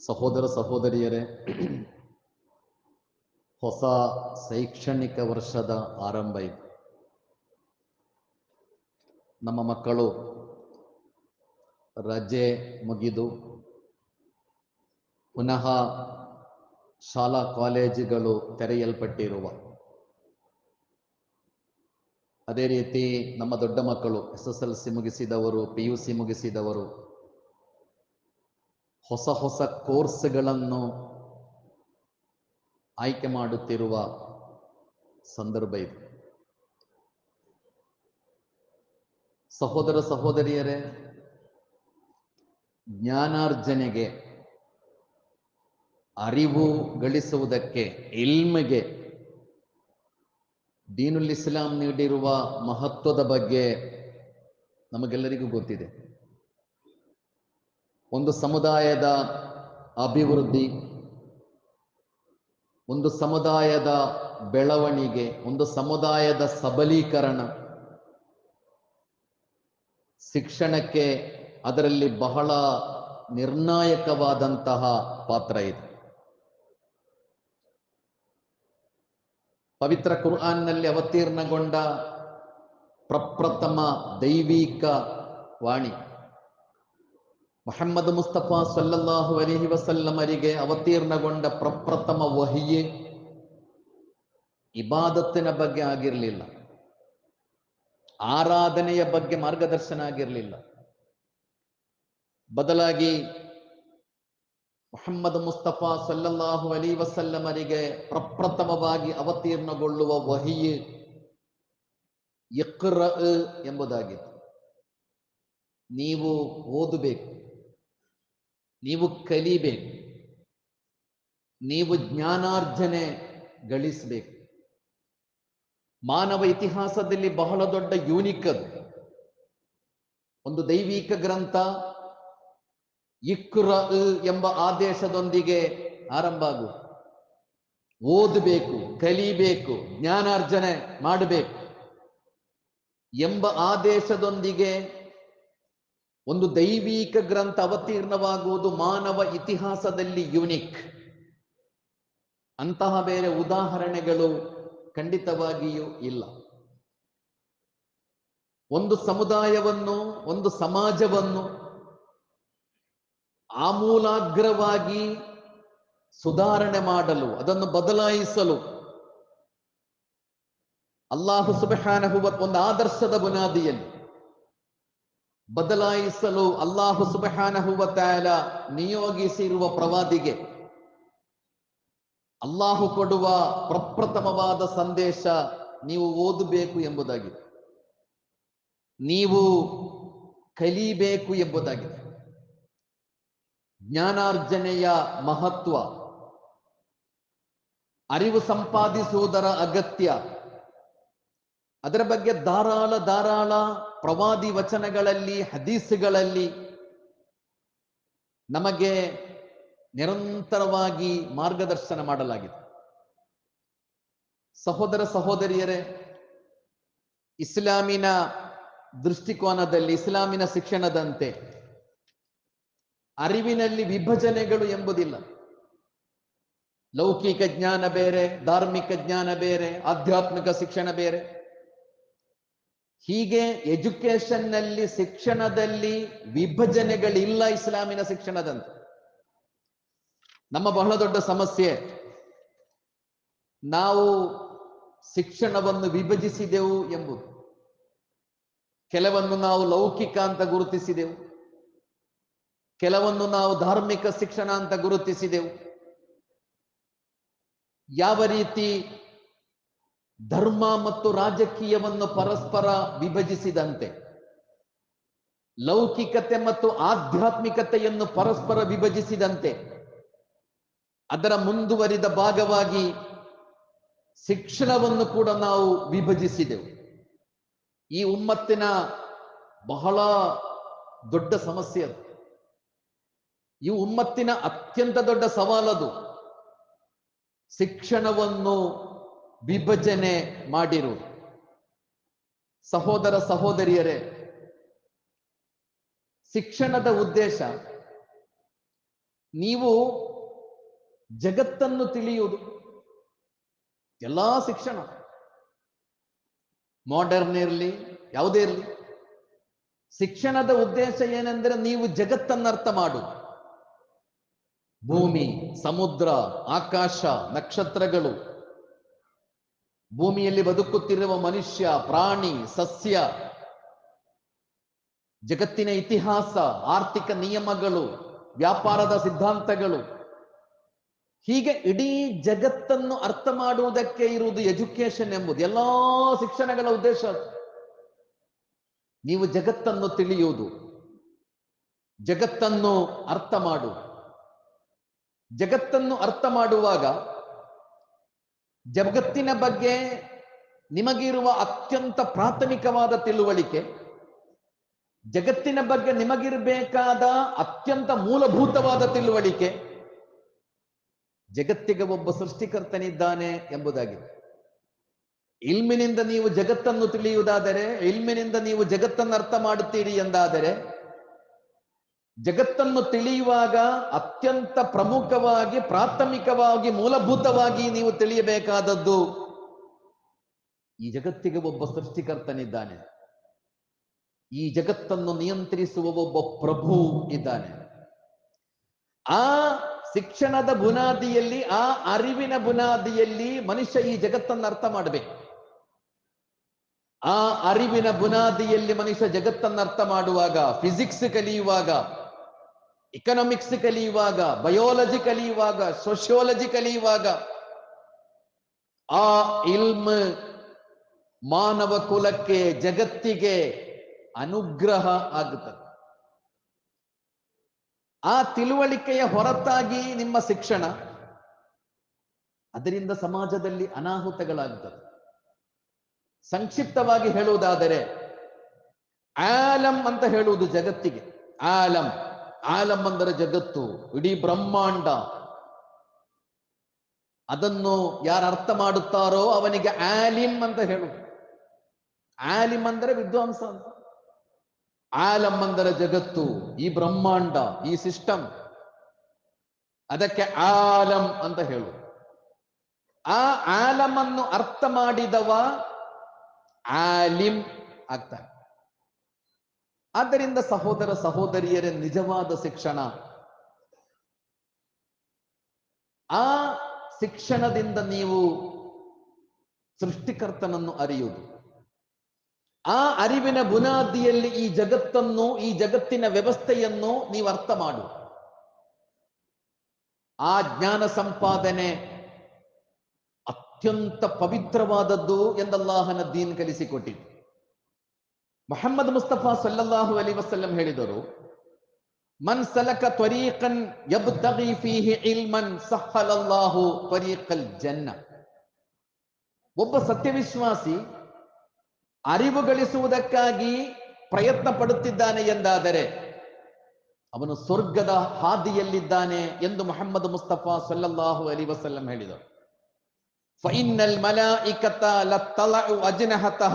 ಸಹೋದರ ಸಹೋದರಿಯರೇ, ಹೊಸ ಶೈಕ್ಷಣಿಕ ವರ್ಷದ ಆರಂಭ ಇದೆ. ನಮ್ಮ ಮಕ್ಕಳು ರಜೆ ಮುಗಿದು ಪುನಃ ಶಾಲಾ ಕಾಲೇಜುಗಳು ತೆರೆಯಲ್ಪಟ್ಟಿರುವ ಅದೇ ರೀತಿ ನಮ್ಮ ದೊಡ್ಡ ಮಕ್ಕಳು ಎಸ್ ಎಸ್ ಎಲ್ ಸಿ ಮುಗಿಸಿದವರು, ಪಿ ಯು ಸಿ ಮುಗಿಸಿದವರು ಹೊಸ ಹೊಸ ಕೋರ್ಸ್ಗಳನ್ನು ಆಯ್ಕೆ ಮಾಡುತ್ತಿರುವ ಸಂದರ್ಭ ಇದೆ. ಸಹೋದರ ಸಹೋದರಿಯರೇ, ಜ್ಞಾನಾರ್ಜನೆಗೆ, ಅರಿವು ಗಳಿಸುವುದಕ್ಕೆ ಇಲ್ಮಿಗೆ ದೀನುಲ್ ಇಸ್ಲಾಂ ನೀಡಿರುವ ಮಹತ್ವದ ಬಗ್ಗೆ ನಮಗೆಲ್ಲರಿಗೂ ಗೊತ್ತಿದೆ. ಒಂದು ಸಮುದಾಯದ ಅಭಿವೃದ್ಧಿ, ಒಂದು ಸಮುದಾಯದ ಬೆಳವಣಿಗೆ, ಒಂದು ಸಮುದಾಯದ ಸಬಲೀಕರಣ ಶಿಕ್ಷಣಕ್ಕೆ ಅದರಲ್ಲಿ ಬಹಳ ನಿರ್ಣಾಯಕವಾದಂತಹ ಪಾತ್ರ ಇದೆ. ಪವಿತ್ರ ಕುರ್ಆನ್ನಲ್ಲಿ ಅವತೀರ್ಣಗೊಂಡ ಪ್ರಪ್ರಥಮ ದೈವಿಕ ವಾಣಿ ಮೊಹಮ್ಮದ್ ಮುಸ್ತಫಾ ಸಲ್ಲಲ್ಲಾಹು ಅಲಿಹಿ ವಸಲ್ಲಮರಿಗೆ ಅವತೀರ್ಣಗೊಂಡ ಪ್ರಪ್ರಥಮ ವಹಿಯೇ ಇಬಾದತ್ತಿನ ಬಗ್ಗೆ ಆಗಿರಲಿಲ್ಲ. ಆರಾಧನೆಯ ಬಗ್ಗೆ ಮಾರ್ಗದರ್ಶನ ಆಗಿರಲಿಲ್ಲ. ಬದಲಾಗಿ ಮೊಹಮ್ಮದ್ ಮುಸ್ತಫಾ ಸಲ್ಲಲ್ಲಾಹು ಅಲಿ ವಸಲ್ಲಮರಿಗೆ ಪ್ರಪ್ರಥಮವಾಗಿ ಅವತೀರ್ಣಗೊಳ್ಳುವ ವಹಿಯು ಇಕ್ರ ಎಂಬುದಾಗಿತ್ತು. ನೀವು ಓದಬೇಕು. ನೀವು ಕಲಿಬೇಕು ನೀವು ಜ್ಞಾನಾರ್ಜನೆ ಗಳಿಸಬೇಕು. ಮಾನವ ಇತಿಹಾಸದಲ್ಲಿ ಬಹಳ ದೊಡ್ಡ ಯೂನಿಕ್ ಅದು. ಒಂದು ದೈವಿಕ ಗ್ರಂಥ ಇಕ್ರ ಎಂಬ ಆದೇಶದೊಂದಿಗೆ ಆರಂಭ ಆಗು ಓದಬೇಕು, ಕಲಿಬೇಕು, ಜ್ಞಾನಾರ್ಜನೆ ಮಾಡಬೇಕು. ಎಂಬ ಆದೇಶದೊಂದಿಗೆ ಒಂದು ದೈವಿಕ ಗ್ರಂಥ ಅವತೀರ್ಣವಾಗುವುದು ಮಾನವ ಇತಿಹಾಸದಲ್ಲಿ ಯುನಿಕ್. ಅಂತಹ ಬೇರೆ ಉದಾಹರಣೆಗಳು ಖಂಡಿತವಾಗಿಯೂ ಇಲ್ಲ. ಒಂದು ಸಮುದಾಯವನ್ನು, ಒಂದು ಸಮಾಜವನ್ನು ಆಮೂಲಾಗ್ರವಾಗಿ ಸುಧಾರಣೆ ಮಾಡಲು, ಅದನ್ನು ಬದಲಾಯಿಸಲು ಅಲ್ಲಾಹು ಸುಬಹಾನಹುವ ಒಂದು ಆದರ್ಶದ ಬುನಾದಿಯಲ್ಲಿ ಬದಲಾಯಿಸಲು ಅಲ್ಲಾಹು ಸುಬಹಾನಹುವ ತಾಲ ನಿಯೋಗಿಸಿರುವ ಪ್ರವಾದಿಗೆ ಅಲ್ಲಾಹು ಕೊಡುವ ಪ್ರಪ್ರಥಮವಾದ ಸಂದೇಶ ನೀವು ಓದಬೇಕು ಎಂಬುದಾಗಿದೆ. ನೀವು ಕಲಿಬೇಕು ಎಂಬುದಾಗಿದೆ. ಜ್ಞಾನಾರ್ಜನೆಯ ಮಹತ್ವ, ಅರಿವು ಸಂಪಾದಿಸುವುದರ ಅಗತ್ಯ ಅದರ ಬಗ್ಗೆ ಧಾರಾಳ ಧಾರಾಳ ಪ್ರವಾದಿ ವಚನಗಳಲ್ಲಿ, ಹದೀಸುಗಳಲ್ಲಿ ನಮಗೆ ನಿರಂತರವಾಗಿ ಮಾರ್ಗದರ್ಶನ ಮಾಡಲಾಗಿದೆ. ಸಹೋದರ ಸಹೋದರಿಯರೇ, ಇಸ್ಲಾಮಿನ ದೃಷ್ಟಿಕೋನದಲ್ಲಿ, ಇಸ್ಲಾಮಿನ ಶಿಕ್ಷಣದಂತೆ ಅರಿವಿನಲ್ಲಿ ವಿಭಜನೆಗಳು ಎಂಬುದಿಲ್ಲ. ಲೌಕಿಕ ಜ್ಞಾನ ಬೇರೆ, ಧಾರ್ಮಿಕ ಜ್ಞಾನ ಬೇರೆ, ಆಧ್ಯಾತ್ಮಿಕ ಶಿಕ್ಷಣ ಬೇರೆ. ಹೀಗೆ ಎಜುಕೇಶನ್ನಲ್ಲಿ ಶಿಕ್ಷಣದಲ್ಲಿ ವಿಭಜನೆಗಳಿಲ್ಲ ಇಸ್ಲಾಮಿನ ಶಿಕ್ಷಣದಂತೆ. ನಮ್ಮ ಬಹಳ ದೊಡ್ಡ ಸಮಸ್ಯೆ, ನಾವು ಶಿಕ್ಷಣವನ್ನು ವಿಭಜಿಸಿದೆವು ಎಂಬುದು. ಕೆಲವನ್ನು ನಾವು ಲೌಕಿಕ ಅಂತ ಗುರುತಿಸಿದೆವು. ಕೆಲವನ್ನು ನಾವು ಧಾರ್ಮಿಕ ಶಿಕ್ಷಣ ಅಂತ ಗುರುತಿಸಿದೆವು. ಯಾವ ರೀತಿ ಧರ್ಮ ಮತ್ತು ರಾಜಕೀಯವನ್ನು ಪರಸ್ಪರ ವಿಭಜಿಸಿದಂತೆ ಲೌಕಿಕತೆ ಮತ್ತು ಆಧ್ಯಾತ್ಮಿಕತೆಯನ್ನು ಪರಸ್ಪರ ವಿಭಜಿಸಿದಂತೆ ಅದರ ಮುಂದುವರಿದ ಭಾಗವಾಗಿ ಶಿಕ್ಷಣವನ್ನು ಕೂಡ ನಾವು ವಿಭಜಿಸಿದೆವು. ಈ ಉಮ್ಮತ್ತಿನ ಬಹಳ ದೊಡ್ಡ ಸಮಸ್ಯೆ ಅದು. ಈ ಉಮ್ಮತ್ತಿನ ಅತ್ಯಂತ ದೊಡ್ಡ ಸವಾಲದು ಶಿಕ್ಷಣವನ್ನು ವಿಭಜನೆ ಮಾಡಿರುವುದು ಸಹೋದರ ಸಹೋದರಿಯರೇ, ಶಿಕ್ಷಣದ ಉದ್ದೇಶ, ನೀವು ಜಗತ್ತನ್ನು ತಿಳಿಯುವುದು. ಎಲ್ಲಾ ಶಿಕ್ಷಣ. ಮಾಡರ್ನ್ ಇರಲಿ, ಯಾವುದೇ ಇರಲಿ. ಶಿಕ್ಷಣದ ಉದ್ದೇಶ ಏನೆಂದರೆ ನೀವು ಜಗತ್ತನ್ನು ಅರ್ಥ ಮಾಡು. ಭೂಮಿ, ಸಮುದ್ರ, ಆಕಾಶ, ನಕ್ಷತ್ರಗಳು. ಭೂಮಿಯಲ್ಲಿ ಬದುಕುತ್ತಿರುವ ಮನುಷ್ಯ, ಪ್ರಾಣಿ, ಸಸ್ಯ, ಜಗತ್ತಿನ ಇತಿಹಾಸ, ಆರ್ಥಿಕ ನಿಯಮಗಳು, ವ್ಯಾಪಾರದ ಸಿದ್ಧಾಂತಗಳು, ಹೀಗೆ ಇಡೀ ಜಗತ್ತನ್ನು ಅರ್ಥ ಮಾಡುವುದಕ್ಕೆ ಇರುವುದು ಎಜುಕೇಶನ್ ಎಂಬುದು ಎಲ್ಲಾ ಶಿಕ್ಷಣಗಳ ಉದ್ದೇಶ. ನೀವು ಜಗತ್ತನ್ನು ತಿಳಿಯುವುದು, ಜಗತ್ತನ್ನು ಅರ್ಥ ಮಾಡು. ಜಗತ್ತನ್ನು ಅರ್ಥ ಮಾಡುವಾಗ ಜಗತ್ತಿನ ಬಗ್ಗೆ ನಿಮಗಿರುವ ಅತ್ಯಂತ ಪ್ರಾಥಮಿಕವಾದ ತಿಳುವಳಿಕೆ, ಜಗತ್ತಿನ ಬಗ್ಗೆ ನಿಮಗಿರಬೇಕಾದ ಅತ್ಯಂತ ಮೂಲಭೂತವಾದ ತಿಳುವಳಿಕೆ, ಜಗತ್ತಿಗೆ ಒಬ್ಬ ಸೃಷ್ಟಿಕರ್ತನಿದ್ದಾನೆ ಎಂಬುದಾಗಿದೆ. ಇಲ್ಮಿನಿಂದ ನೀವು ಜಗತ್ತನ್ನು ತಿಳಿಯುವುದಾದರೆ, ಇಲ್ಮಿನಿಂದ ನೀವು ಜಗತ್ತನ್ನು ಅರ್ಥ ಮಾಡುತ್ತೀರಿ ಎಂದಾದರೆ ಜಗತ್ತನ್ನು ತಿಳಿಯುವಾಗ ಅತ್ಯಂತ ಪ್ರಮುಖವಾಗಿ, ಪ್ರಾಥಮಿಕವಾಗಿ, ಮೂಲಭೂತವಾಗಿ ನೀವು ತಿಳಿಯಬೇಕಾದದ್ದು ಈ ಜಗತ್ತಿಗೆ ಒಬ್ಬ ಸೃಷ್ಟಿಕರ್ತನಿದ್ದಾನೆ. ಈ ಜಗತ್ತನ್ನು ನಿಯಂತ್ರಿಸುವ ಒಬ್ಬ ಪ್ರಭು ಇದ್ದಾನೆ. ಆ ಶಿಕ್ಷಣದ ಬುನಾದಿಯಲ್ಲಿ, ಆ ಅರಿವಿನ ಬುನಾದಿಯಲ್ಲಿ ಮನುಷ್ಯ ಈ ಜಗತ್ತನ್ನು ಅರ್ಥ ಮಾಡಬೇಕು. ಆ ಅರಿವಿನ ಬುನಾದಿಯಲ್ಲಿ ಮನುಷ್ಯ ಜಗತ್ತನ್ನು ಅರ್ಥ ಮಾಡುವಾಗ ಫಿಸಿಕ್ಸ್ ಕಲಿಯುವಾಗ ಇಕನಾಮಿಕ್ಸ್ ಕಲಿಯುವಾಗ ಬಯೋಲಜಿ ಕಲಿಯುವಾಗ ಸೋಶಿಯೋಲಜಿ ಕಲಿಯುವಾಗ ಆ ಇಲ್ಮ್ ಮಾನವ ಕುಲಕ್ಕೆ, ಜಗತ್ತಿಗೆ ಅನುಗ್ರಹ ಆಗುತ್ತದೆ. ಆ ತಿಳುವಳಿಕೆಯ ಹೊರತಾಗಿ ನಿಮ್ಮ ಶಿಕ್ಷಣ, ಅದರಿಂದ ಸಮಾಜದಲ್ಲಿ ಅನಾಹುತಗಳಾಗುತ್ತದೆ ಸಂಕ್ಷಿಪ್ತವಾಗಿ ಹೇಳುವುದಾದರೆ, ಆಲಂ ಅಂತ ಹೇಳುವುದು ಜಗತ್ತಿಗೆ. ಆಲಂ. ಆಲಂ ಅಂದರೆ ಜಗತ್ತು, ಇಡೀ ಬ್ರಹ್ಮಾಂಡ. ಅದನ್ನು ಯಾರು ಅರ್ಥ ಮಾಡುತ್ತಾರೋ ಅವನಿಗೆ ಆಲಿಂ ಅಂತ ಹೇಳು. ಆಲಿಂ ಅಂದರೆ ವಿದ್ವಾಂಸ ಅಂತ. ಆಲಂ ಅಂದರೆ ಜಗತ್ತು, ಈ ಬ್ರಹ್ಮಾಂಡ, ಈ ಸಿಸ್ಟಮ್. ಅದಕ್ಕೆ ಆಲಂ ಅಂತ ಹೇಳು. ಆ ಆಲಮನ್ನು ಅರ್ಥ ಮಾಡಿದವ ಆಲಿಂ ಆಗ್ತಾನೆ. ಆದ್ದರಿಂದ ಸಹೋದರ ಸಹೋದರಿಯರೇ, ನಿಜವಾದ ಶಿಕ್ಷಣ. ಆ ಶಿಕ್ಷಣದಿಂದ ನೀವು ಸೃಷ್ಟಿಕರ್ತನನ್ನು ಅರಿಯುವುದು. ಆ ಅರಿವಿನ ಬುನಾದಿಯಲ್ಲಿ ಈ ಜಗತ್ತನ್ನು, ಈ ಜಗತ್ತಿನ ವ್ಯವಸ್ಥೆಯನ್ನು ನೀವು ಅರ್ಥ ಮಾಡು. ಆ ಜ್ಞಾನ ಸಂಪಾದನೆ ಅತ್ಯಂತ ಪವಿತ್ರವಾದದ್ದು ಎಂದಲ್ಲಾಹನ ದೀನ್ ಕಲಿಸಿಕೊಟ್ಟಿದ್ದು. ಮೊಹಮ್ಮದ್ ಮುಸ್ತಫಾ ಸಲ್ಲಲ್ಲಾಹು ಅಲಿ ವಸಲ್ಲಂ ಹೇಳಿದರು, ಮನ್ ಸಲಕ ತ್ವರೀಕನ್ ಯಬ್ತಗಿ ಫೀಹಿ ಇಲ್ಮನ್ ಸಹಲಲ್ಲಾಹು ತ್ವರೀಕಲ್ ಜನ್ನ. ಒಬ್ಬ ಸತ್ಯವಿಶ್ವಾಸಿ ಅರಿವು ಗಳಿಸುವುದಕ್ಕಾಗಿ ಪ್ರಯತ್ನ ಪಡುತ್ತಿದ್ದಾನೆ ಎಂದಾದರೆ, ಅವನು ಸ್ವರ್ಗದ ಹಾದಿಯಲ್ಲಿದ್ದಾನೆ ಎಂದು ಮೊಹಮ್ಮದ್ ಮುಸ್ತಫಾ ಸಲ್ಲಲ್ಲಾಹು ಅಲಿ ವಸಲ್ಲಂ ಹೇಳಿದರು. ಫೈನಲ್ ಮಲಾಯಿಕತ ಲತ್ತಲ ಅಜ್ನಹತಹ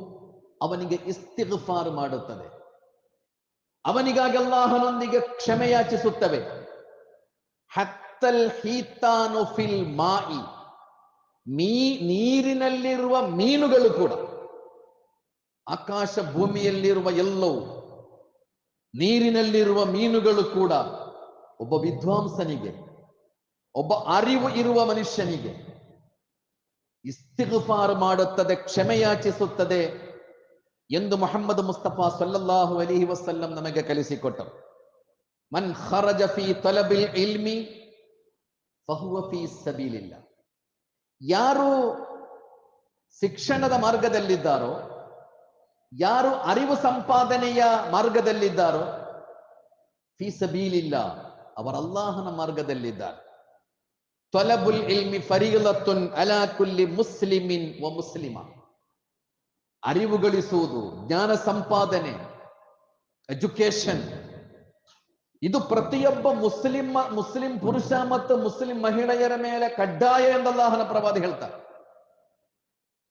ಅವನಿಗೆ ಇಸ್ತಿಗ್ಫಾರ್ ಮಾಡುತ್ತದೆ. ಅವನಿಗಾಗಿ ಅಲ್ಲಾಹನೊಂದಿಗೆ ಕ್ಷಮೆಯಾಚಿಸುತ್ತವೆ ಹತ್ತಲ್ ಹೀತಾನು ಫಿಲ್ ಮಾಯಿ. ಮೀ, ನೀರಿನಲ್ಲಿರುವ ಮೀನುಗಳು ಕೂಡ. ಆಕಾಶ ಭೂಮಿಯಲ್ಲಿರುವ ಎಲ್ಲವೂ, ನೀರಿನಲ್ಲಿರುವ ಮೀನುಗಳು ಕೂಡ ಒಬ್ಬ ವಿದ್ವಾಂಸನಿಗೆ, ಒಬ್ಬ ಅರಿವು ಇರುವ ಮನುಷ್ಯನಿಗೆ ಇಸ್ತಿಗುಫಾರ್ ಮಾಡುತ್ತದೆ ಕ್ಷಮೆಯಾಚಿಸುತ್ತದೆ ಎಂದು ಮೊಹಮ್ಮದ್ ಮುಸ್ತಫಾ ಸಲ್ಲಲ್ಲಾಹು ಅಲಿಹಿ ವಸಲ್ಲಂ ನಮಗೆ ಕಲಿಸಿಕೊಟ್ಟರು. ಮನ್ ಖರಜ ಫಿ ತಲಬಿಲ್ ಇಲ್ಮಿ ಫಹುವ ಫಿ ಸಬೀಲಿಲ್ಲ. ಯಾರು ಶಿಕ್ಷಣದ ಮಾರ್ಗದಲ್ಲಿದ್ದಾರೋ, ಯಾರು ಅರಿವು ಸಂಪಾದನೆಯ ಮಾರ್ಗದಲ್ಲಿದ್ದಾರೋ, ಫಿ ಸಬೀಲಿಲ್ಲ ಅವರಲ್ಲಾಹನ ಮಾರ್ಗದಲ್ಲಿದ್ದಾರೆ. ತೊಲಬುಲ್ ಇಲ್ಮಿ ಫರೀಲತ್ತುನ್ ಅಲಾ ಕುಲ್ಲಿ ಮುಸ್ಲಿಮಿನ್ ವ ಮುಸ್ಲಿಮ. ಅರಿವು ಗಳಿಸುವುದು ಜ್ಞಾನ ಸಂಪಾದನೆ ಎಜುಕೇಶನ್ ಇದು ಪ್ರತಿಯೊಬ್ಬ ಮುಸ್ಲಿಂ ಮುಸ್ಲಿಂ ಪುರುಷ ಮತ್ತು ಮುಸ್ಲಿಂ ಮಹಿಳೆಯರ ಮೇಲೆ ಕಡ್ಡಾಯ ಎಂದು ಅಲ್ಲಾಹನ ಪ್ರವಾದಿ ಹೇಳ್ತಾರೆ.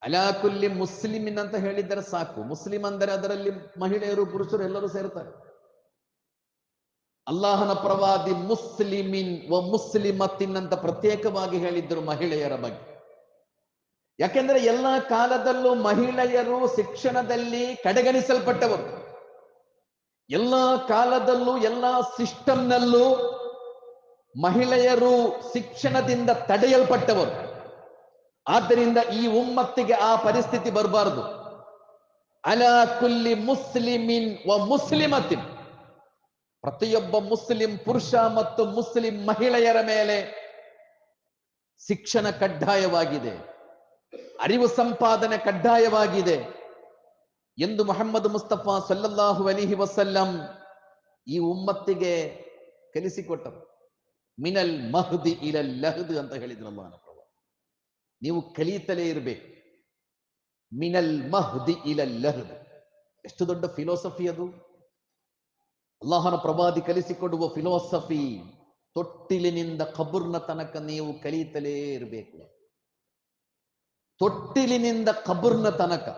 ಅಲಾಕುಲ್ಲಿ ಮುಸ್ಲಿಮಿನ್ ಅಂತ ಹೇಳಿದರೆ ಸಾಕು. ಮುಸ್ಲಿಂ ಅಂದರೆ ಅದರಲ್ಲಿ ಮಹಿಳೆಯರು, ಪುರುಷರು ಎಲ್ಲರೂ ಸೇರ್ತಾರೆ. ಅಲ್ಲಾಹನ ಪ್ರವಾದಿ ಮುಸ್ಲಿಮಿನ್ ವ ಮುಸ್ಲಿಮತ್ತಿನ್ ಅಂತ ಪ್ರತ್ಯೇಕವಾಗಿ ಹೇಳಿದ್ದರು ಮಹಿಳೆಯರ ಬಗ್ಗೆ. ಯಾಕೆಂದ್ರೆ ಎಲ್ಲ ಕಾಲದಲ್ಲೂ ಮಹಿಳೆಯರು ಶಿಕ್ಷಣದಲ್ಲಿ ಕಡೆಗಣಿಸಲ್ಪಟ್ಟವರು. ಎಲ್ಲ ಕಾಲದಲ್ಲೂ, ಎಲ್ಲ ಸಿಸ್ಟಮ್ನಲ್ಲೂ ಮಹಿಳೆಯರು ಶಿಕ್ಷಣದಿಂದ ತಡೆಯಲ್ಪಟ್ಟವರು. ಆದ್ದರಿಂದ ಈ ಉಮ್ಮತ್ತಿಗೆ ಆ ಪರಿಸ್ಥಿತಿ ಬರಬಾರದು. ಅಲ ಕುಲ್ಲಿ ಮುಸ್ಲಿಮಿನ್ ವ ಮುಸ್ಲಿಮತಿನ್. ಪ್ರತಿಯೊಬ್ಬ ಮುಸ್ಲಿಂ ಪುರುಷ ಮತ್ತು ಮುಸ್ಲಿಂ ಮಹಿಳೆಯರ ಮೇಲೆ ಶಿಕ್ಷಣ ಕಡ್ಡಾಯವಾಗಿದೆ. ಅರಿವು ಸಂಪಾದನೆ ಕಡ್ಡಾಯವಾಗಿದೆ ಎಂದು ಮೊಹಮ್ಮದ್ ಮುಸ್ತಫಾ ಸಲ್ಲಲ್ಲಾಹು ಅಲಿಹಿ ವಸಲ್ಲಂ ಈ ಉಮ್ಮತ್ತಿಗೆ ಕಲಿಸಿಕೊಟ್ಟರು. ಮಿನಲ್ ಮಹದಿ ಇಲಲ್ ಲಹದ್ ಅಂತ ಹೇಳಿದ್ರಲ್ಲ ನೀವು ಕಲಿಯುತ್ತಲೇ ಇರಬೇಕು. ಮಿನಲ್ ಮಹದಿ ಇಲಲ್ ಲಹದ್. ಎಷ್ಟು ದೊಡ್ಡ ಫಿಲೋಸಫಿ ಅದು. ಅಲ್ಲಾಹನ ಪ್ರವಾದಿ ಕಲಿಸಿಕೊಡುವ ಫಿಲೋಸಫಿ ತೊಟ್ಟಿಲಿನಿಂದ ಕಬುರ್ನ ತನಕ ನೀವು ಕಲಿಯುತ್ತಲೇ ಇರಬೇಕು. ತೊಟ್ಟಿಲಿನಿಂದ ಕಬುರ್ನ ತನಕ.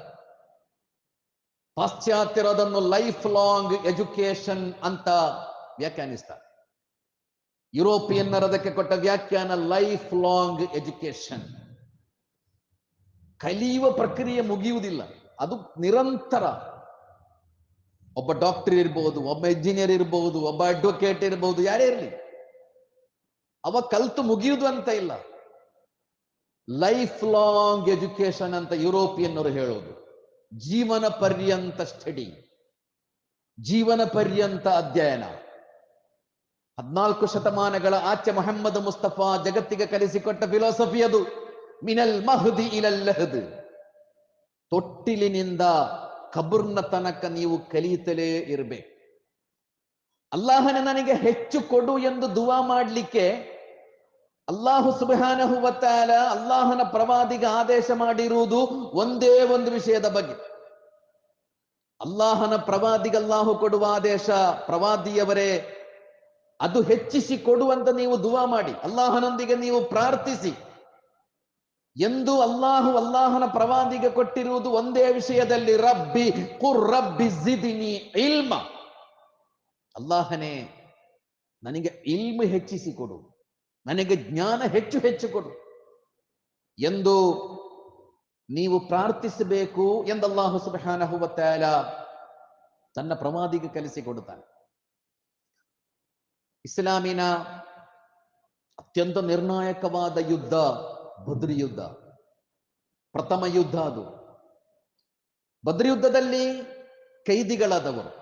ಪಾಶ್ಚಾತ್ಯರು ಅದನ್ನು ಲೈಫ್ ಲಾಂಗ್ ಎಜುಕೇಶನ್ ಅಂತ ವ್ಯಾಖ್ಯಾನಿಸ್ತಾರೆ. ಯುರೋಪಿಯನ್ನರ ಅದಕ್ಕೆ ಕೊಟ್ಟ ವ್ಯಾಖ್ಯಾನ ಲೈಫ್ ಲಾಂಗ್ ಎಜುಕೇಶನ್ ಕಲಿಯುವ ಪ್ರಕ್ರಿಯೆ ಮುಗಿಯುವುದಿಲ್ಲ. ಅದು ನಿರಂತರ. ಒಬ್ಬ ಡಾಕ್ಟರ್ ಇರ್ಬೋದು, ಒಬ್ಬ ಇಂಜಿನಿಯರ್ ಇರ್ಬೋದು, ಒಬ್ಬ ಅಡ್ವೊಕೇಟ್ ಇರ್ಬೋದು, ಯಾರೇ ಇರಲಿ. ಅವ ಕಲ್ತು ಮುಗಿಯುವುದು ಅಂತ ಇಲ್ಲ. ಲೈಫ್ ಲಾಂಗ್ ಎಜುಕೇಶನ್ ಅಂತ ಯುರೋಪಿಯನ್ನರು ಹೇಳೋದು. ಜೀವನ ಪರ್ಯಂತ ಸ್ಟಡಿ ಜೀವನ ಪರ್ಯಂತ ಅಧ್ಯಯನ. ಹದ್ನಾಲ್ಕು ಶತಮಾನಗಳ ಆಚೆ ಮೊಹಮ್ಮದ್ ಮುಸ್ತಫಾ ಜಗತ್ತಿಗೆ ಕಲಿಸಿಕೊಟ್ಟ ಫಿಲಾಸಫಿ ಅದು. ಮಿನಲ್ ಮಹದಿ ಇಲಲ್ಲಹದ್ ತೊಟ್ಟಿಲಿನಿಂದ ಕಬುರ್ನ ತನಕ ನೀವು ಕಲಿಯುತ್ತಲೇ ಇರಬೇಕು. ಅಲ್ಲಾಹನ ನನಗೆ ಹೆಚ್ಚು ಕೊಡು ಎಂದು ದುವಾ ಮಾಡಲಿಕ್ಕೆ ಅಲ್ಲಾಹು ಸುಬಹಾನಹು ವತ್ತಾಲ ಅಲ್ಲಾಹನ ಪ್ರವಾದಿಗೆ ಆದೇಶ ಮಾಡಿರುವುದು ಒಂದೇ ಒಂದು ವಿಷಯದ ಬಗ್ಗೆ. ಅಲ್ಲಾಹನ ಪ್ರವಾದಿಗೆ ಅಲ್ಲಾಹು ಕೊಡುವ ಆದೇಶ, ಪ್ರವಾದಿಯವರೇ, ಅದು ಹೆಚ್ಚಿಸಿ ಕೊಡುವಂತ ನೀವು ದುವಾ ಮಾಡಿ. ಅಲ್ಲಾಹನೊಂದಿಗೆ ನೀವು ಪ್ರಾರ್ಥಿಸಿ. ಎಂದು ಅಲ್ಲಾಹು ಅಲ್ಲಾಹನ ಪ್ರವಾದಿಗೆ ಕೊಟ್ಟಿರುವುದು ಒಂದೇ ವಿಷಯದಲ್ಲಿ, ರಬ್ಬಿ ಕುರ್ ರಬ್ಬಿ ಜಿದಿನಿ ಇಲ್ಮ. ಅಲ್ಲಾಹನೇ, ನನಗೆ ಇಲ್ಮ ಹೆಚ್ಚಿಸಿ ಕೊಡು. ನನಗೆ ಜ್ಞಾನ ಹೆಚ್ಚು ಹೆಚ್ಚು ಕೊಡು. ಎಂದು ನೀವು ಪ್ರಾರ್ಥಿಸಬೇಕು ಎಂದಲ್ಲಾಹು ಸುಬ್ಹಾನಹು ವ ತಆಲ ತನ್ನ ಪ್ರವಾದಿಗೆ ಕಲಿಸಿಕೊಡುತ್ತಾನೆ. ಇಸ್ಲಾಮಿನ ಅತ್ಯಂತ ನಿರ್ಣಾಯಕವಾದ ಯುದ್ಧ ಬದ್ರಿ ಯುದ್ಧ. ಪ್ರಥಮ ಯುದ್ಧ ಅದು. ಬದ್ರಿ ಯುದ್ಧದಲ್ಲಿ ಕೈದಿಗಳಾದವರು,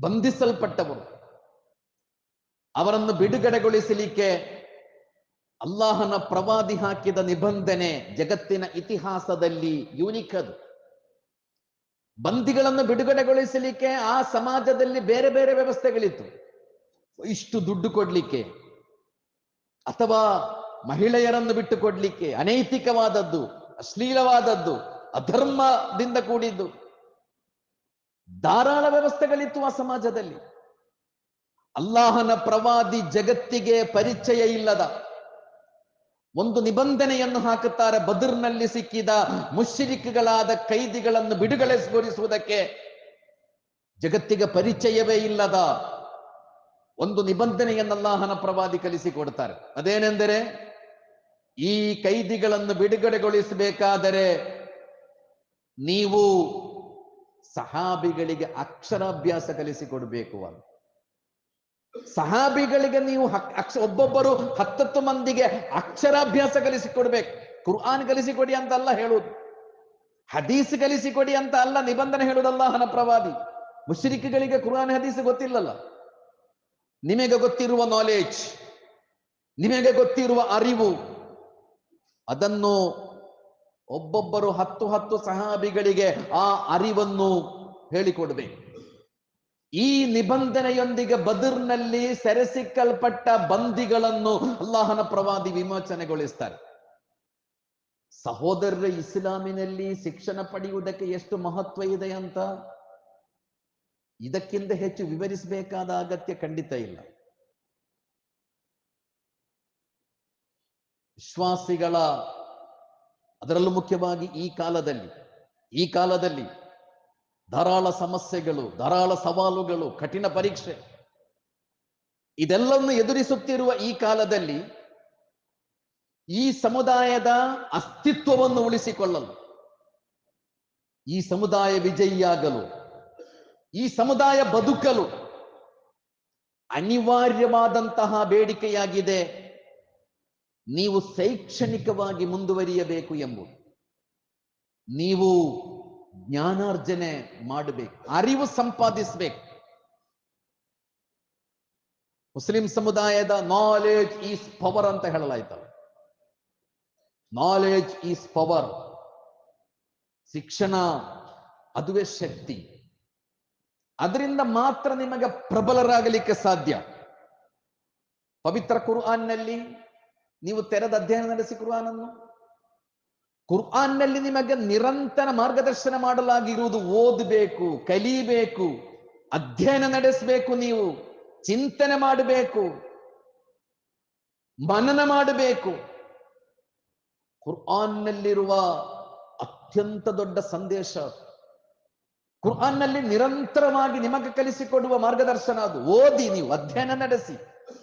ಬಂಧಿಸಲ್ಪಟ್ಟವರು. ಅವರನ್ನು ಬಿಡುಗಡೆಗೊಳಿಸಲಿಕ್ಕೆ ಅಲ್ಲಾಹನ ಪ್ರವಾದಿ ಹಾಕಿದ ನಿಬಂಧನೆ ಜಗತ್ತಿನ ಇತಿಹಾಸದಲ್ಲಿ ಯೂನಿಕ್ ಅದು. ಬಂದಿಗಳನ್ನು ಬಿಡುಗಡೆಗೊಳಿಸಲಿಕ್ಕೆ ಆ ಸಮಾಜದಲ್ಲಿ ಬೇರೆ ಬೇರೆ ವ್ಯವಸ್ಥೆಗಳಿತ್ತು. ಇಷ್ಟು ದುಡ್ಡು ಕೊಡ್ಲಿಕ್ಕೆ ಅಥವಾ ಮಹಿಳೆಯರನ್ನು ಬಿಟ್ಟು ಕೊಡ್ಲಿಕ್ಕೆ ಅನೈತಿಕವಾದದ್ದು, ಅಶ್ಲೀಲವಾದದ್ದು, ಅಧರ್ಮದಿಂದ ಕೂಡಿದ್ದು. ಧಾರಾಳ ವ್ಯವಸ್ಥೆಗಳಿತ್ತು ಆ ಸಮಾಜದಲ್ಲಿ. ಅಲ್ಲಾಹನ ಪ್ರವಾದಿ ಜಗತ್ತಿಗೆ ಪರಿಚಯ ಇಲ್ಲದ ಒಂದು ನಿಬಂಧನೆಯನ್ನು ಹಾಕುತ್ತಾರೆ. ಬದರ್ನಲ್ಲಿ ಸಿಕ್ಕಿದ ಮುಶ್ರಿಕ್ಗಳಾದ ಕೈದಿಗಳನ್ನು ಬಿಡುಗಡೆಗೊಳಿಸುವುದಕ್ಕೆ ಜಗತ್ತಿಗೆ ಪರಿಚಯವೇ ಇಲ್ಲದ ಒಂದು ನಿಬಂಧನೆಯನ್ನು ಅಲ್ಲಾಹನ ಪ್ರವಾದಿ ಕಲಿಸಿಕೊಡ್ತಾರೆ. ಅದೇನೆಂದರೆ ಈ ಕೈದಿಗಳನ್ನು ಬಿಡುಗಡೆಗೊಳಿಸಬೇಕಾದರೆ ನೀವು ಸಹಾಬಿಗಳಿಗೆ ಅಕ್ಷರಾಭ್ಯಾಸ ಕಲಿಸಿಕೊಡಬೇಕು ಅಂತ. ಸಹಾಬಿಗಳಿಗೆ ನೀವು ಅಕ್ಷ ಒಬ್ಬೊಬ್ಬರು ಹತ್ತತ್ತು ಮಂದಿಗೆ ಅಕ್ಷರಾಭ್ಯಾಸ ಕಲಿಸಿಕೊಡ್ಬೇಕು. ಕುರ್ಆನ್ ಕಲಿಸಿಕೊಡಿ ಅಂತ ಅಲ್ಲ ಹೇಳುವುದು. ಹದೀಸ್ ಕಲಿಸಿಕೊಡಿ ಅಂತ ಅಲ್ಲ ನಿಬಂಧನೆ ಹೇಳುವುದಲ್ಲ ಹನ ಪ್ರವಾದಿ. ಮುಶ್ರಿಕ್ಗಳಿಗೆ ಕುರ್ಆನ್ ಹದೀಸ್ ಗೊತ್ತಿಲ್ಲಲ್ಲ. ನಿಮಗೆ ಗೊತ್ತಿರುವ ನಾಲೆಜ್ ನಿಮಗೆ ಗೊತ್ತಿರುವ ಅರಿವು, ಅದನ್ನು ಒಬ್ಬೊಬ್ಬರು ಹತ್ತು ಹತ್ತು ಸಹಾಬಿಗಳಿಗೆ ಆ ಅರಿವನ್ನು ಹೇಳಿಕೊಡ್ಬೇಕು. ಈ ನಿಬಂಧನೆಯೊಂದಿಗೆ ಬದರ್ನಲ್ಲಿ ಸೆರೆಸಿಕ್ಕಲ್ಪಟ್ಟ ಬಂದಿಗಳನ್ನು ಅಲ್ಲಾಹನ ಪ್ರವಾದಿ ವಿಮೋಚನೆಗೊಳಿಸ್ತಾರೆ. ಸಹೋದರರ, ಇಸ್ಲಾಮಿನಲ್ಲಿ ಶಿಕ್ಷಣ ಪಡೆಯುವುದಕ್ಕೆ ಎಷ್ಟು ಮಹತ್ವ ಇದೆ ಅಂತ ಇದಕ್ಕಿಂತ ಹೆಚ್ಚು ವಿವರಿಸಬೇಕಾದ ಅಗತ್ಯ ಖಂಡಿತ ಇಲ್ಲ. ವಿಶ್ವಾಸಿಗಳ, ಅದರಲ್ಲೂ ಮುಖ್ಯವಾಗಿ ಈ ಕಾಲದಲ್ಲಿ ಈ ಕಾಲದಲ್ಲಿ ಧಾರಾಳ ಸಮಸ್ಯೆಗಳು, ಧಾರಾಳ ಸವಾಲುಗಳು, ಕಠಿಣ ಪರೀಕ್ಷೆ. ಇದೆಲ್ಲವನ್ನು ಎದುರಿಸುತ್ತಿರುವ ಈ ಕಾಲದಲ್ಲಿ ಈ ಸಮುದಾಯದ ಅಸ್ತಿತ್ವವನ್ನು ಉಳಿಸಿಕೊಳ್ಳಲು, ಈ ಸಮುದಾಯ ವಿಜಯಿಯಾಗಲು, ಈ ಸಮುದಾಯ ಬದುಕಲು ಅನಿವಾರ್ಯವಾದಂತಹ ಬೇಡಿಕೆಯಾಗಿದೆ. ನೀವು ಶೈಕ್ಷಣಿಕವಾಗಿ ಮುಂದುವರಿಯಬೇಕು ಎಂಬುದು. ನೀವು ಜ್ಞಾನಾರ್ಜನೆ ಮಾಡಬೇಕು, ಅರಿವು ಸಂಪಾದಿಸಬೇಕು. ಮುಸ್ಲಿಂ ಸಮುದಾಯದ ನಾಲೆಜ್ ಈಸ್ ಪವರ್ ಅಂತ ಹೇಳಲಾಯ್ತಲ್ಲ. ನಾಲೆಜ್ ಈಸ್ ಪವರ್ ಶಿಕ್ಷಣ ಅದುವೇ ಶಕ್ತಿ. ಅದರಿಂದ ಮಾತ್ರ ನಿಮಗೆ ಪ್ರಬಲರಾಗಲಿಕ್ಕೆ ಸಾಧ್ಯ. ಪವಿತ್ರ ಕುರ್ಆನ್ನಲ್ಲಿ ನೀವು ತೆರೆದ ಅಧ್ಯಯನ ನಡೆಸಿ ಕುರ್ಆನನ್ನು. ಕುರ್ಆನ್ನಲ್ಲಿ ನಿಮಗೆ ನಿರಂತರ ಮಾರ್ಗದರ್ಶನ ಮಾಡಲಾಗಿರುವುದು ಓದಬೇಕು, ಕಲಿಬೇಕು, ಅಧ್ಯಯನ ನಡೆಸಬೇಕು ನೀವು, ಚಿಂತನೆ ಮಾಡಬೇಕು, ಮನನ ಮಾಡಬೇಕು. ಕುರ್ಆನ್ನಲ್ಲಿರುವ ಅತ್ಯಂತ ದೊಡ್ಡ ಸಂದೇಶ ಕುರ್ಆನ್ನಲ್ಲಿ ನಿರಂತರವಾಗಿ ನಿಮಗೆ ಕಲಿಸಿಕೊಡುವ ಮಾರ್ಗದರ್ಶನ ಅದು. ಓದಿ ನೀವು, ಅಧ್ಯಯನ ನಡೆಸಿ,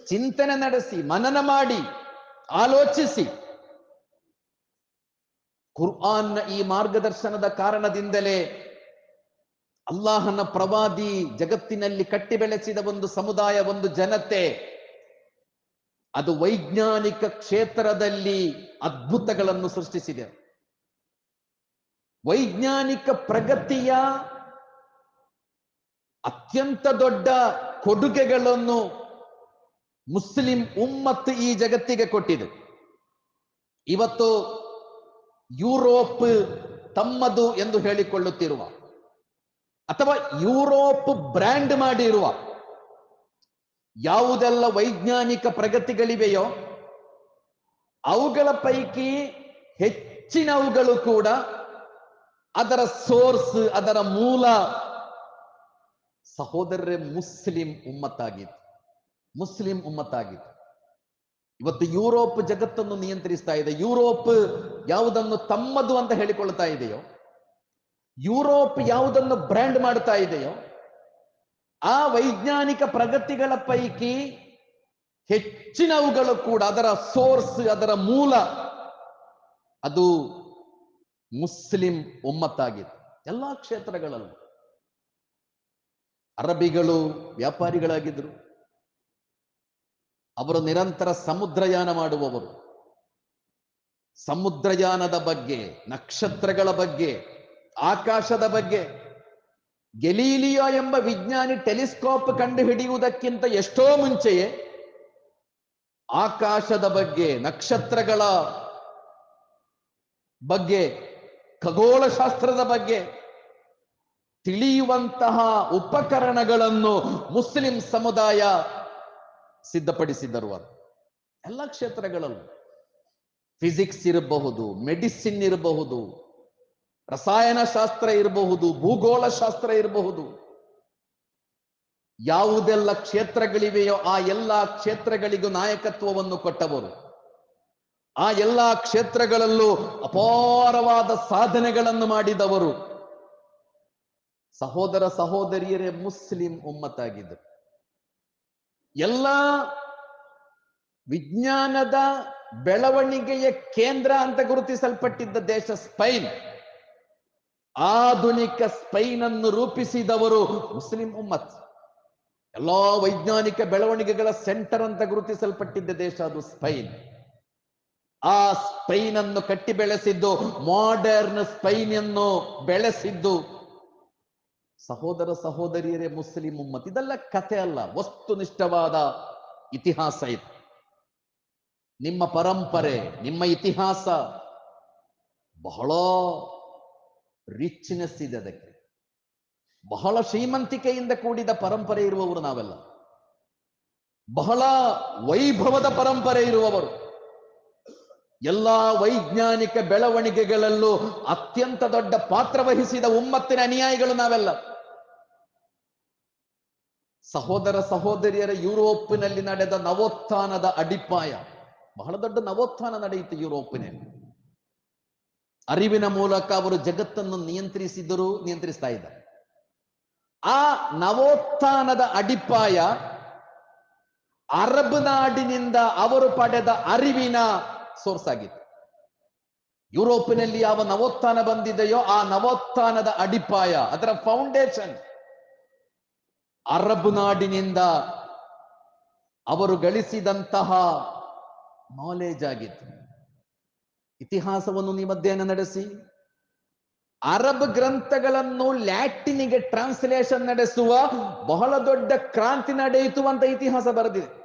ಚಿಂತನೆ ನಡೆಸಿ, ಮನನ ಮಾಡಿ, ಆಲೋಚಿಸಿ. ಕುರ್ಆನ್ನ ಈ ಮಾರ್ಗದರ್ಶನದ ಕಾರಣದಿಂದಲೇ ಅಲ್ಲಾಹನ ಪ್ರವಾದಿ ಜಗತ್ತಿನಲ್ಲಿ ಕಟ್ಟಿ ಬೆಳೆಸಿದ ಒಂದು ಸಮುದಾಯ, ಒಂದು ಜನತೆ, ಅದು ವೈಜ್ಞಾನಿಕ ಕ್ಷೇತ್ರದಲ್ಲಿ ಅದ್ಭುತಗಳನ್ನು ಸೃಷ್ಟಿಸಿದೆ. ವೈಜ್ಞಾನಿಕ ಪ್ರಗತಿಯ ಅತ್ಯಂತ ದೊಡ್ಡ ಕೊಡುಗೆಗಳನ್ನು ಮುಸ್ಲಿಂ ಉಮ್ಮತ್ತು ಈ ಜಗತ್ತಿಗೆ ಕೊಟ್ಟಿದೆ. ಇವತ್ತು ಯುರೋಪ್ ತಮ್ಮದು ಎಂದು ಹೇಳಿಕೊಳ್ಳುತ್ತಿರುವ ಅಥವಾ ಯುರೋಪ್ ಬ್ರ್ಯಾಂಡ್ ಮಾಡಿರುವ ಯಾವುದೆಲ್ಲ ವೈಜ್ಞಾನಿಕ ಪ್ರಗತಿಗಳಿವೆಯೋ ಅವುಗಳ ಪೈಕಿ ಹೆಚ್ಚಿನವುಗಳು ಕೂಡ ಅದರ ಸೋರ್ಸ್, ಅದರ ಮೂಲ ಸಹೋದರರೇ ಮುಸ್ಲಿಂ ಉಮ್ಮತ್ತಾಗಿತ್ತು. ಮುಸ್ಲಿಂ ಉಮ್ಮತ್ತಾಗಿತ್ತು. ಇವತ್ತು ಯುರೋಪ್ ಜಗತ್ತನ್ನು ನಿಯಂತ್ರಿಸ್ತಾ ಇದೆ. ಯುರೋಪ್ ಯಾವುದನ್ನು ತಮ್ಮದು ಅಂತ ಹೇಳಿಕೊಳ್ತಾ ಇದೆಯೋ, ಯುರೋಪ್ ಯಾವುದನ್ನು ಬ್ರ್ಯಾಂಡ್ ಮಾಡ್ತಾ ಇದೆಯೋ, ಆ ವೈಜ್ಞಾನಿಕ ಪ್ರಗತಿಗಳ ಪೈಕಿ ಹೆಚ್ಚಿನವುಗಳು ಕೂಡ ಅದರ ಸೋರ್ಸ್, ಅದರ ಮೂಲ ಅದು ಮುಸ್ಲಿಂ ಒಮ್ಮತ್ತಾಗಿದೆ ಎಲ್ಲಾ ಕ್ಷೇತ್ರಗಳಲ್ಲೂ ಅರಬಿಗಳು ವ್ಯಾಪಾರಿಗಳಾಗಿದ್ರು ಅವರು ನಿರಂತರ ಸಮುದ್ರಯಾನ ಮಾಡುವವರು. ಸಮುದ್ರಯಾನದ ಬಗ್ಗೆ, ನಕ್ಷತ್ರಗಳ ಬಗ್ಗೆ, ಆಕಾಶದ ಬಗ್ಗೆ, ಗೆಲೀಲಿಯೋ ಎಂಬ ವಿಜ್ಞಾನಿ ಟೆಲಿಸ್ಕೋಪ್ ಕಂಡುಹಿಡಿಯುವುದಕ್ಕಿಂತ ಎಷ್ಟೋ ಮುಂಚೆಯೇ ಆಕಾಶದ ಬಗ್ಗೆ, ನಕ್ಷತ್ರಗಳ ಬಗ್ಗೆ, ಖಗೋಳಶಾಸ್ತ್ರದ ಬಗ್ಗೆ ತಿಳಿಯುವಂತಹ ಉಪಕರಣಗಳನ್ನು ಮುಸ್ಲಿಂ ಸಮುದಾಯ ಸಿದ್ಧಪಡಿಸಿದರು ಅದು ಎಲ್ಲ ಕ್ಷೇತ್ರಗಳಲ್ಲೂ ಫಿಸಿಕ್ಸ್ ಇರಬಹುದು ಮೆಡಿಸಿನ್ ಇರಬಹುದು ರಸಾಯನ ಶಾಸ್ತ್ರ ಇರಬಹುದು ಭೂಗೋಳ ಶಾಸ್ತ್ರ ಇರಬಹುದು, ಯಾವುದೆಲ್ಲ ಕ್ಷೇತ್ರಗಳಿವೆಯೋ ಆ ಎಲ್ಲ ಕ್ಷೇತ್ರಗಳಿಗೂ ನಾಯಕತ್ವವನ್ನು ಕೊಟ್ಟವರು. ಆ ಎಲ್ಲ ಕ್ಷೇತ್ರಗಳಲ್ಲೂ ಅಪಾರವಾದ ಸಾಧನೆಗಳನ್ನು ಮಾಡಿದವರು. ಸಹೋದರ ಸಹೋದರಿಯರೇ, ಮುಸ್ಲಿಂ ಉಮ್ಮತ್ತಾಗಿದ್ದರು. ಎಲ್ಲ ವಿಜ್ಞಾನದ ಬೆಳವಣಿಗೆಯ ಕೇಂದ್ರ ಅಂತ ಗುರುತಿಸಲ್ಪಟ್ಟಿದ್ದ ದೇಶ ಸ್ಪೈನ್. ಆಧುನಿಕ ಸ್ಪೈನ್ ಅನ್ನು ರೂಪಿಸಿದವರು ಮುಸ್ಲಿಂ ಉಮ್ಮತ್. ಎಲ್ಲಾ ವೈಜ್ಞಾನಿಕ ಬೆಳವಣಿಗೆಗಳ ಸೆಂಟರ್ ಅಂತ ಗುರುತಿಸಲ್ಪಟ್ಟಿದ್ದ ದೇಶ ಅದು ಸ್ಪೈನ್. ಆ ಸ್ಪೈನ್ ಅನ್ನು ಕಟ್ಟಿ ಬೆಳೆಸಿದ್ದು ಮಾಡರ್ನ್ ಸ್ಪೈನ್ ಅನ್ನು ಬೆಳೆಸಿದ್ದು ಸಹೋದರ ಸಹೋದರಿಯರೇ, ಮುಸ್ಲಿಂ ಉಮ್ಮತ್, ಇದೆಲ್ಲ ಕಥೆ ಅಲ್ಲ, ವಸ್ತುನಿಷ್ಠವಾದ ಇತಿಹಾಸ ಇದು. ನಿಮ್ಮ ಪರಂಪರೆ, ನಿಮ್ಮ ಇತಿಹಾಸ ಬಹಳ ರಿಚ್ನೆಸ್ ಇದೆ ಅದಕ್ಕೆ. ಬಹಳ ಶ್ರೀಮಂತಿಕೆಯಿಂದ ಕೂಡಿದ ಪರಂಪರೆ ಇರುವವರು ನಾವೆಲ್ಲ. ಬಹಳ ವೈಭವದ ಪರಂಪರೆ ಇರುವವರು. ಎಲ್ಲಾ ವೈಜ್ಞಾನಿಕ ಬೆಳವಣಿಗೆಗಳಲ್ಲೂ ಅತ್ಯಂತ ದೊಡ್ಡ ಪಾತ್ರ ವಹಿಸಿದ ಉಮ್ಮತ್ತಿನ ಅನುಯಾಯಿಗಳು ನಾವೆಲ್ಲ. ಸಹೋದರ ಸಹೋದರಿಯರ ಯುರೋಪಿನಲ್ಲಿ ನಡೆದ ನವೋತ್ಥಾನದ ಅಡಿಪಾಯ. ಬಹಳ ದೊಡ್ಡ ನವೋತ್ಥಾನ ನಡೆಯಿತು ಯುರೋಪಿನಲ್ಲಿ. ಅರಿವಿನ ಮೂಲಕ ಅವರು ಜಗತ್ತನ್ನು ನಿಯಂತ್ರಿಸಿದರು ನಿಯಂತ್ರಿಸ್ತಾ ಇದ್ದಾರೆ. ಆ ನವೋತ್ಥಾನದ ಅಡಿಪಾಯ ಅರಬ್ ನಾಡಿನಿಂದ ಅವರು ಪಡೆದ ಅರಿವಿನ ಸೋರ್ಸ್ ಆಗಿತ್ತು. ಯುರೋಪಿನಲ್ಲಿ ಯಾವ ನವೋತ್ಥಾನ ಬಂದಿದೆಯೋ ಆ ನವೋತ್ಥಾನದ ಅಡಿಪಾಯ, ಅದರ ಫೌಂಡೇಶನ್ ಅರಬ್ ನಾಡಿನಿಂದ ಅವರು ಗಳಿಸಿದಂತಹ ನಾಲೆಜ್ ಆಗಿತ್ತು. ಇತಿಹಾಸವನ್ನು ನೀವು ಅಧ್ಯಯನ ನಡೆಸಿ. ಅರಬ್ ಗ್ರಂಥಗಳನ್ನು ಲ್ಯಾಟಿನಿಗೆ ಟ್ರಾನ್ಸ್ಲೇಷನ್ ನಡೆಸುವ ಬಹಳ ದೊಡ್ಡ ಕ್ರಾಂತಿ ನಡೆಯಿತು ಅಂತ ಇತಿಹಾಸ ಬರೆದಿದೆ.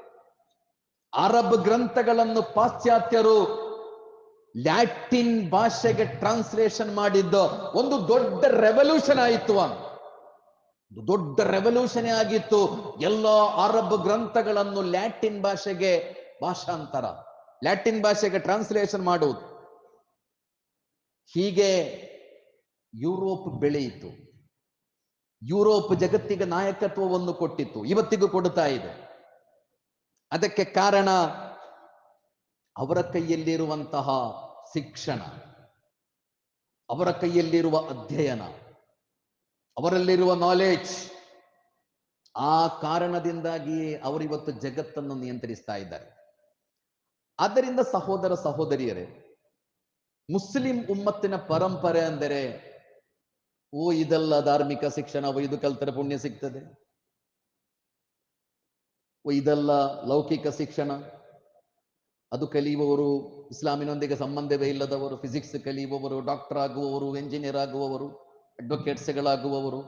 ಅರಬ್ ಗ್ರಂಥಗಳನ್ನು ಪಾಶ್ಚಾತ್ಯರು ಲ್ಯಾಟಿನ್ ಭಾಷೆಗೆ ಟ್ರಾನ್ಸ್ಲೇಷನ್ ಮಾಡಿದ್ದು ಒಂದು ದೊಡ್ಡ ರೆವಲ್ಯೂಷನ್ ಆಯಿತು ಅಂತ. ದೊಡ್ಡ ರೆವಲ್ಯೂಷನ್ ಆಗಿತ್ತು. ಎಲ್ಲ ಅರಬ್ ಗ್ರಂಥಗಳನ್ನು ಲ್ಯಾಟಿನ್ ಭಾಷೆಗೆ ಭಾಷಾಂತರ, ಲ್ಯಾಟಿನ್ ಭಾಷೆಗೆ ಟ್ರಾನ್ಸ್ಲೇಷನ್ ಮಾಡುವುದು. ಹೀಗೆ ಯುರೋಪ್ ಬೆಳೆಯಿತು. ಯುರೋಪ್ ಜಗತ್ತಿಗೆ ನಾಯಕತ್ವವನ್ನು ಕೊಟ್ಟಿತ್ತು. ಇವತ್ತಿಗೂ ಕೊಡ್ತಾ ಇದೆ. ಅದಕ್ಕೆ ಕಾರಣ ಅವರ ಕೈಯಲ್ಲಿರುವಂತಹ ಶಿಕ್ಷಣ, ಅವರ ಕೈಯಲ್ಲಿರುವ ಅಧ್ಯಯನ. ಅವರಲ್ಲಿರುವ ನಾಲೆಜ್ ಆ ಕಾರಣದಿಂದಾಗಿಯೇ ಅವರಿವತ್ತು ಜಗತ್ತನ್ನು ನಿಯಂತ್ರಿಸ್ತಾ ಇದ್ದಾರೆ. ಆದ್ದರಿಂದ ಸಹೋದರ ಸಹೋದರಿಯರೇ, ಮುಸ್ಲಿಂ ಉಮ್ಮತ್ತಿನ ಪರಂಪರೆ ಅಂದರೆ, ಓ ಇದೆಲ್ಲ ಧಾರ್ಮಿಕ ಶಿಕ್ಷಣ, ಓ ಇದು ಕಲ್ತರೆ ಪುಣ್ಯ ಸಿಗ್ತದೆ. ಓ ಇದೆಲ್ಲ ಲೌಕಿಕ ಶಿಕ್ಷಣ. ಅದು ಕಲಿಯುವವರು, ಇಸ್ಲಾಮಿನೊಂದಿಗೆ ಸಂಬಂಧವೇ ಇಲ್ಲದವರು ಫಿಸಿಕ್ಸ್ ಕಲಿಯುವವರು ಡಾಕ್ಟರ್ ಆಗುವವರು ಎಂಜಿನಿಯರ್ ಆಗುವವರು. ಅಡ್ವೊಕೇಟ್ಸ್ಗಳಾಗುವವರು,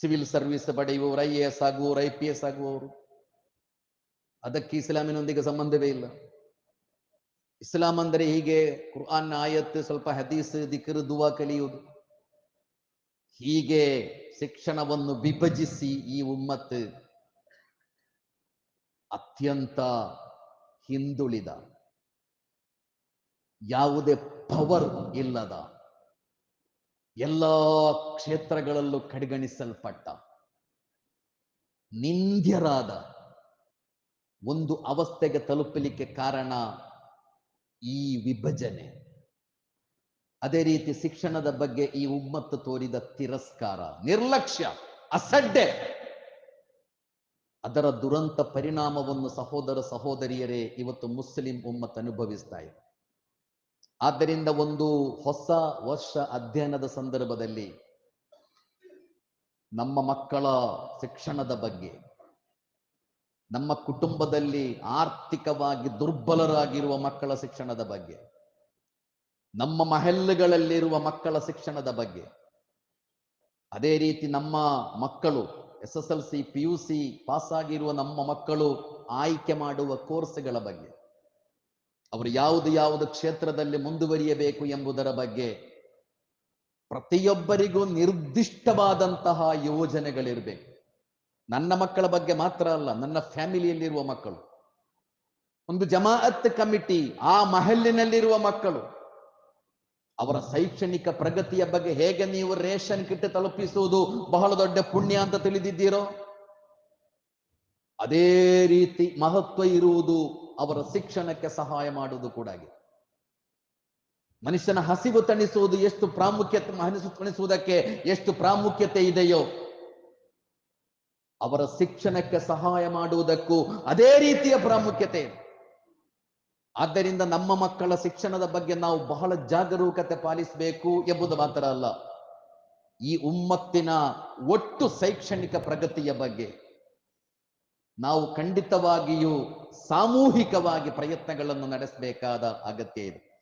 ಸಿವಿಲ್ ಸರ್ವಿಸ್ ಪಡೆಯುವವರು, ಐ ಎ ಎಸ್ ಆಗುವವರು, ಐ ಪಿ ಎಸ್ ಆಗುವವರು. ಅದಕ್ಕೆ ಇಸ್ಲಾಮಿನೊಂದಿಗೆ ಸಂಬಂಧವೇ ಇಲ್ಲ. ಇಸ್ಲಾಂ ಅಂದರೆ ಹೀಗೆ ಕುರ್ಆನ್ ಆಯತ್ ಸ್ವಲ್ಪ ಹದೀಸ್ ದಿಕ್ಕರು ದುವಾ ಕಲಿಯುವುದು. ಹೀಗೆ ಶಿಕ್ಷಣವನ್ನು ವಿಭಜಿಸಿ ಈ ಉಮ್ಮತ್ ಅತ್ಯಂತ ಹಿಂದುಳಿದ. ಯಾವುದೇ ಪವರ್ ಇಲ್ಲದ ಎಲ್ಲ ಕ್ಷೇತ್ರಗಳಲ್ಲೂ ಕಡೆಗಣಿಸಲ್ಪಟ್ಟ ನಿಂದ್ಯರಾದ ಒಂದು ಅವಸ್ಥೆಗೆ ತಲುಪಲಿಕ್ಕೆ ಕಾರಣ ಈ ವಿಭಜನೆ. ಅದೇ ರೀತಿ ಶಿಕ್ಷಣದ ಬಗ್ಗೆ ಈ ಉಮ್ಮತ್ತು ತೋರಿದ ತಿರಸ್ಕಾರ, ನಿರ್ಲಕ್ಷ್ಯ, ಅಸಡ್ಡೆ. ಅದರ ದುರಂತ ಪರಿಣಾಮವನ್ನು ಸಹೋದರ ಸಹೋದರಿಯರೇ, ಇವತ್ತು ಮುಸ್ಲಿಂ ಉಮ್ಮತ್ ಅನುಭವಿಸ್ತಾ ಇದೆ. ಆದ್ದರಿಂದ ಒಂದು ಹೊಸ ವರ್ಷ ಅಧ್ಯಯನದ ಸಂದರ್ಭದಲ್ಲಿ ನಮ್ಮ ಮಕ್ಕಳ ಶಿಕ್ಷಣದ ಬಗ್ಗೆ, ನಮ್ಮ ಕುಟುಂಬದಲ್ಲಿ ಆರ್ಥಿಕವಾಗಿ ದುರ್ಬಲರಾಗಿರುವ ಮಕ್ಕಳ ಶಿಕ್ಷಣದ ಬಗ್ಗೆ, ನಮ್ಮ ಮಹಲ್ಲುಗಳಲ್ಲಿರುವ ಮಕ್ಕಳ ಶಿಕ್ಷಣದ ಬಗ್ಗೆ, ಅದೇ ರೀತಿ ನಮ್ಮ ಮಕ್ಕಳು S S L C, P U C pass ಆಗಿರುವ ನಮ್ಮ ಮಕ್ಕಳು ಆಯ್ಕೆ ಮಾಡುವ ಕೋರ್ಸ್ಗಳ ಬಗ್ಗೆ ಅವರು ಯಾವುದು ಯಾವುದು ಕ್ಷೇತ್ರದಲ್ಲಿ ಮುಂದುವರಿಯಬೇಕು ಎಂಬುದರ ಬಗ್ಗೆ ಪ್ರತಿಯೊಬ್ಬರಿಗೂ ನಿರ್ದಿಷ್ಟವಾದಂತಹ ಯೋಜನೆಗಳಿರಬೇಕು. ನನ್ನ ಮಕ್ಕಳ ಬಗ್ಗೆ ಮಾತ್ರ ಅಲ್ಲ, ನನ್ನ ಫ್ಯಾಮಿಲಿಯಲ್ಲಿರುವ ಮಕ್ಕಳು. ಒಂದು ಜಮಾಅತ್ ಕಮಿಟಿ ಆ ಮಹಲ್ಲಿನಲ್ಲಿರುವ ಮಕ್ಕಳು. ಅವರ ಶೈಕ್ಷಣಿಕ ಪ್ರಗತಿಯ ಬಗ್ಗೆ ಹೇಗೆ ನೀವು ರೇಷನ್ ಕಿಟ್ ತಲುಪಿಸುವುದು ಬಹಳ ದೊಡ್ಡ ಪುಣ್ಯ ಅಂತ ತಿಳಿದಿದ್ದೀರೋ? ಅದೇ ರೀತಿ ಮಹತ್ವ ಇರುವುದು ಅವರ ಶಿಕ್ಷಣಕ್ಕೆ ಸಹಾಯ ಮಾಡುವುದು ಕೂಡ ಆಗಿದೆ. ಮನುಷ್ಯನ ಹಸಿವು ತಣಿಸುವುದು ಎಷ್ಟು ಪ್ರಾಮುಖ್ಯತೆ ಹಸಿವು ತಣಿಸುವುದಕ್ಕೆ ಎಷ್ಟು ಪ್ರಾಮುಖ್ಯತೆ ಇದೆಯೋ, ಅವರ ಶಿಕ್ಷಣಕ್ಕೆ ಸಹಾಯ ಮಾಡುವುದಕ್ಕೂ ಅದೇ ರೀತಿಯ ಪ್ರಾಮುಖ್ಯತೆ ಇದೆ. ಆದ್ದರಿಂದ ನಮ್ಮ ಮಕ್ಕಳ ಶಿಕ್ಷಣದ ಬಗ್ಗೆ ನಾವು ಬಹಳ ಜಾಗರೂಕತೆ ಪಾಲಿಸಬೇಕು ಎಂಬುದು ಮಾತ್ರ ಅಲ್ಲ, ಈ ಉಮ್ಮತ್ತಿನ ಒಟ್ಟು ಶೈಕ್ಷಣಿಕ ಪ್ರಗತಿಯ ಬಗ್ಗೆ ನಾವು ಖಂಡಿತವಾಗಿಯೂ ಸಾಮೂಹಿಕವಾಗಿ ಪ್ರಯತ್ನಗಳನ್ನು ನಡೆಸಬೇಕಾದ ಅಗತ್ಯ ಇದೆ.